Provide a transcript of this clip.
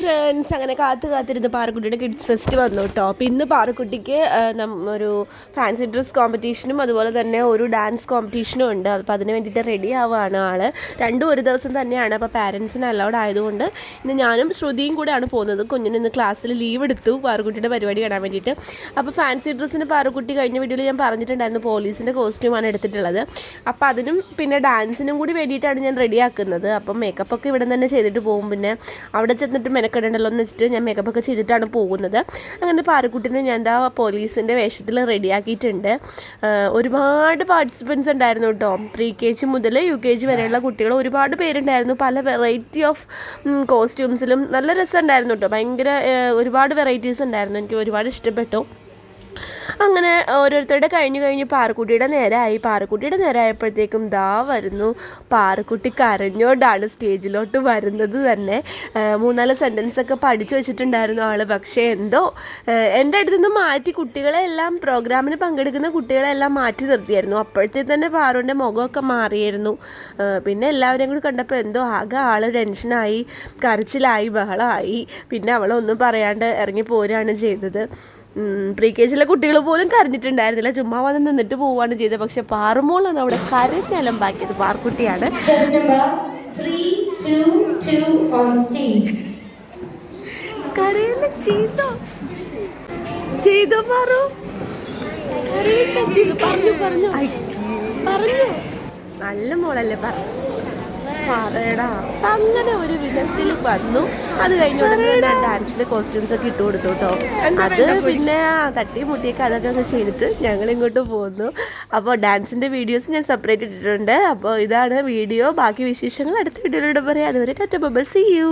Friends അങ്ങനെ കാത്തു കാത്തിരുന്ന് പാറക്കുട്ടിയുടെ കിഡ്സ് ഫെസ്റ്റ് വന്നു കേട്ടോ അപ്പോൾ ഇന്ന് പാറക്കുട്ടിക്ക് ഒരു ഫാൻസി ഡ്രസ് കോമ്പറ്റീഷനും അതുപോലെ തന്നെ ഒരു ഡാൻസ് കോമ്പറ്റീഷനും ഉണ്ട്. അപ്പോൾ അതിന് വേണ്ടിയിട്ട് റെഡി ആവുകയാണ് ആൾ. രണ്ടും ഒരു ദിവസം തന്നെയാണ്. അപ്പോൾ പാരൻസിന് അലൗഡ് ആയതുകൊണ്ട് ഇന്ന് ഞാനും ശ്രുതിയും കൂടെയാണ് പോകുന്നത്. കുഞ്ഞിന് ഇന്ന് ക്ലാസ്സിൽ ലീവ് എടുത്തു പാറക്കുട്ടിയുടെ പരിപാടി കാണാൻ വേണ്ടിയിട്ട്. അപ്പോൾ ഫാൻസി ഡ്രസ്സിന് പാറക്കുട്ടി കഴിഞ്ഞ വീഡിയോയിൽ ഞാൻ പറഞ്ഞിട്ടുണ്ടായിരുന്നു പോലീസിന്റെ കോസ്റ്റ്യൂമാണ് എടുത്തിട്ടുള്ളത്. അപ്പോൾ അതിനും പിന്നെ ഡാൻസിനും കൂടി വേണ്ടിയിട്ടാണ് ഞാൻ റെഡിയാക്കുന്നത് അപ്പം മേക്കപ്പൊക്കെ ഇവിടെ തന്നെ ചെയ്തിട്ട് പോകും. പിന്നെ അവിടെ ചെന്നിട്ട് മെനക്കെടണ്ടല്ലോ എന്ന് വെച്ചിട്ട് ഞാൻ മേക്കപ്പ് ഒക്കെ ചെയ്തിട്ടാണ് പോകുന്നത്. അങ്ങനെ പാറക്കുട്ടിനെ ഞാൻ എന്താ പോലീസിന്റെ വേഷത്തിൽ റെഡിയാക്കിയിട്ടുണ്ട്. ഒരുപാട് പാർട്ടിസിപ്പൻസ് ഉണ്ടായിരുന്നു കേട്ടോ. പ്രീ കെ ജി മുതൽ യു കെ ജി വരെയുള്ള കുട്ടികൾ ഒരുപാട് പേരുണ്ടായിരുന്നു. പല വെറൈറ്റി ഓഫ് കോസ്റ്റ്യൂംസിലും നല്ല രസമുണ്ടായിരുന്നു കേട്ടോ. ഭയങ്കര ഒരുപാട് വെറൈറ്റീസ് ഉണ്ടായിരുന്നു. എനിക്ക് ഒരുപാട് ഇഷ്ടപ്പെട്ടു. അങ്ങനെ ഓരോരുത്തരുടെ കഴിഞ്ഞ് കഴിഞ്ഞ് പാറക്കുട്ടിയുടെ നേരമായി പാറക്കുട്ടിയുടെ നേരമായപ്പോഴത്തേക്കും ദാ വരുന്നു. പാറക്കുട്ടി കരഞ്ഞോണ്ടാണ് സ്റ്റേജിലോട്ട് വരുന്നത് തന്നെ. മൂന്നാൽ സെന്റൻസ് ഒക്കെ പഠിച്ചു വെച്ചിട്ടുണ്ടായിരുന്നു ആൾ പക്ഷേ എന്തോ എന്റെ അടുത്ത് നിന്ന് മാറ്റി കുട്ടികളെ എല്ലാം പ്രോഗ്രാമിന് പങ്കെടുക്കുന്ന കുട്ടികളെ എല്ലാം മാറ്റി നിർത്തിയായിരുന്നു. അപ്പോഴത്തേ തന്നെ പാറുവിന്റെ മുഖമൊക്കെ മാറിയായിരുന്നു. പിന്നെ എല്ലാവരെയും കൂടി കണ്ടപ്പോൾ എന്തോ ആകെ ആൾ ടെൻഷനായി കരച്ചിലായി ബഹളമായി പിന്നെ അവളൊന്നും പറയാണ്ട് ഇറങ്ങി പോരുകയാണ് ചെയ്തത്. പ്രീ കെ ജിയിലെ കുട്ടികൾ പോലും കരഞ്ഞിട്ടുണ്ടായിരുന്നില്ല. ചുമ്മാ വന്ന് നിന്നിട്ട് പോവുകയാണ് ചെയ്തത്. പക്ഷെ പാറുമോളാണ് അവിടെ കരഞ്ഞാലും ബാക്കിയത് പാർക്കുട്ടിയാണ് പറഞ്ഞു നല്ല മോളല്ലേ പറഞ്ഞു അങ്ങനെ ഒരു വിധത്തിൽ വന്നു. അത് കഴിഞ്ഞ ഉടനെ ഡാൻസിന്റെ കോസ്റ്റ്യൂംസ് ഒക്കെ ഇട്ട് കൊടുത്തു കേട്ടോ അത് പിന്നെ തട്ടിയും തട്ടി മുട്ടിയൊക്കെ അതൊക്കെ ഒന്ന് ചെയ്തിട്ട് ഞങ്ങൾ ഇങ്ങോട്ട് പോന്നു. അപ്പോൾ ഡാൻസിന്റെ വീഡിയോസ് ഞാൻ സെപ്പറേറ്റ് ഇട്ടിട്ടുണ്ട്. അപ്പോൾ ഇതാണ് വീഡിയോ ബാക്കി വിശേഷങ്ങൾ അടുത്ത വീഡിയോയിലൂടെ പറയാം. അതുവരെ ടറ്റ ബബ സി യു